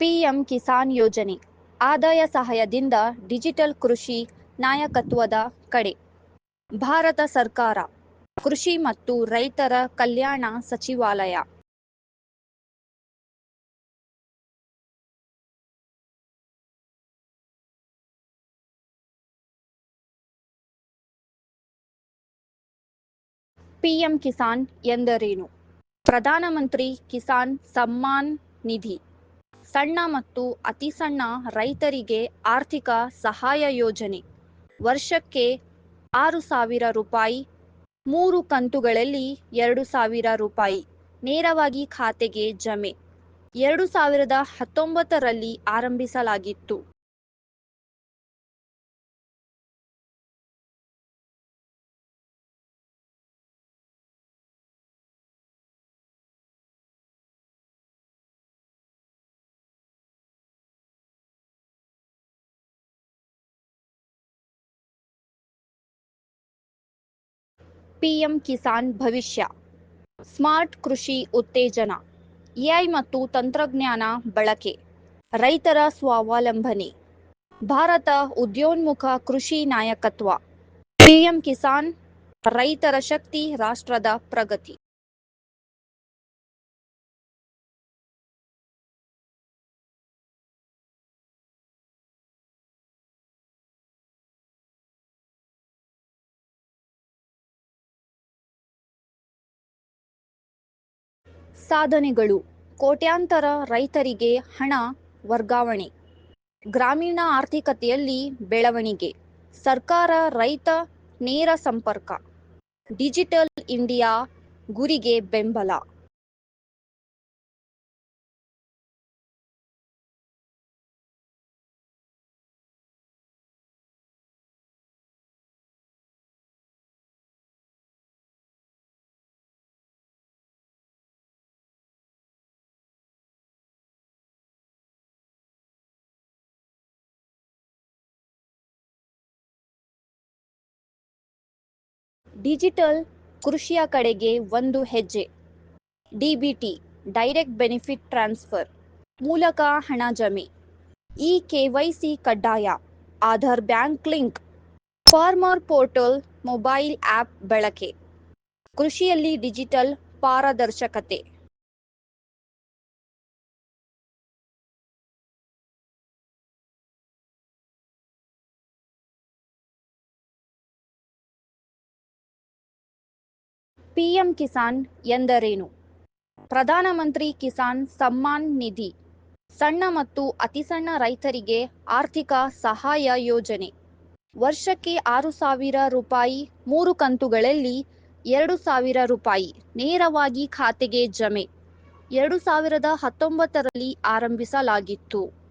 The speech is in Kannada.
ಪಿಎಂ ಕಿಸಾನ್ ಯೋಜನೆ, ಆದಾಯ ಸಹಾಯದಿಂದ ಡಿಜಿಟಲ್ ಕೃಷಿ ನಾಯಕತ್ವದ ಕಡೆ. ಭಾರತ ಸರ್ಕಾರ, ಕೃಷಿ ಮತ್ತು ರೈತರ ಕಲ್ಯಾಣ ಸಚಿವಾಲಯ. ಪಿಎಂ ಕಿಸಾನ್ ಎಂದರೇನು? ಪ್ರಧಾನಮಂತ್ರಿ ಕಿಸಾನ್ ಸಮ್ಮಾನ್ ನಿಧಿ. ಸಣ್ಣ ಮತ್ತು ಅತಿಸಣ್ಣ ರೈತರಿಗೆ ಆರ್ಥಿಕ ಸಹಾಯ ಯೋಜನೆ. ವರ್ಷಕ್ಕೆ ಆರು ಸಾವಿರ ರೂಪಾಯಿ, ಮೂರು ಕಂತುಗಳಲ್ಲಿ ಎರಡು ಸಾವಿರ ರೂಪಾಯಿ ನೇರವಾಗಿ ಖಾತೆಗೆ ಜಮೆ. ಎರಡು ಸಾವಿರದ ಹತ್ತೊಂಬತ್ತರಲ್ಲಿ ಆರಂಭಿಸಲಾಗಿತ್ತು. ಪಿಎಂ ಕಿಸಾನ್ ಭವಿಷ್ಯ, ಸ್ಮಾರ್ಟ್ ಕೃಷಿ ಉತ್ತೇಜನ, ಎಐ ಮತ್ತು ತಂತ್ರಜ್ಞಾನ ಬಳಕೆ, ರೈತರ ಸ್ವಾವಲಂಬನೆ, ಭಾರತ ಉದ್ಯೋನ್ಮುಖ ಕೃಷಿ ನಾಯಕತ್ವ, ಪಿಎಂ ಕಿಸಾನ್ ರೈತರ ಶಕ್ತಿ ರಾಷ್ಟ್ರದ ಪ್ರಗತಿ. ಸಾಧನೆಗಳು. ಕೋಟ್ಯಾಂತರ ರೈತರಿಗೆ ಹಣ ವರ್ಗಾವಣೆ. ಗ್ರಾಮೀಣ ಆರ್ಥಿಕತೆಯಲ್ಲಿ ಬೆಳವಣಿಗೆ. ಸರ್ಕಾರ ರೈತ ನೇರ ಸಂಪರ್ಕ. ಡಿಜಿಟಲ್ ಇಂಡಿಯಾ ಗುರಿಗೆ ಬೆಂಬಲ. ಡಿಜಿಟಲ್ ಕೃಷಿಯ ಕಡೆಗೆ ಒಂದು ಹೆಜ್ಜೆ. ಡಿಬಿಟಿ ಡೈರೆಕ್ಟ್ ಬೆನಿಫಿಟ್ ಟ್ರಾನ್ಸ್ಫರ್, ಮೂಲಕ ಹಣ ಜಮೆ. ಇ ಕೆವೈಸಿ ಕಡ್ಡಾಯ, Aadhaar bank link. Farmer portal, mobile app ಬಳಕೆ. ಕೃಷಿಯಲ್ಲಿ ಡಿಜಿಟಲ್ ಪಾರದರ್ಶಕತೆ. ಪಿಎಂ ಕಿಸಾನ್ ಎಂದರೇನು? ಪ್ರಧಾನಮಂತ್ರಿ ಕಿಸಾನ್ ಸಮ್ಮಾನ್ ನಿಧಿ, ಸಣ್ಣ ಮತ್ತು ಅತಿಸಣ್ಣ ರೈತರಿಗೆ ಆರ್ಥಿಕ ಸಹಾಯ ಯೋಜನೆ. ವರ್ಷಕ್ಕೆ ಆರು ಸಾವಿರ ರೂಪಾಯಿ, ಮೂರು ಕಂತುಗಳಲ್ಲಿ ಎರಡು ಸಾವಿರ ರೂಪಾಯಿ ನೇರವಾಗಿ ಖಾತೆಗೆ ಜಮೆ. ಎರಡು ಸಾವಿರದ ಹತ್ತೊಂಬತ್ತರಲ್ಲಿ ಆರಂಭಿಸಲಾಗಿತ್ತು.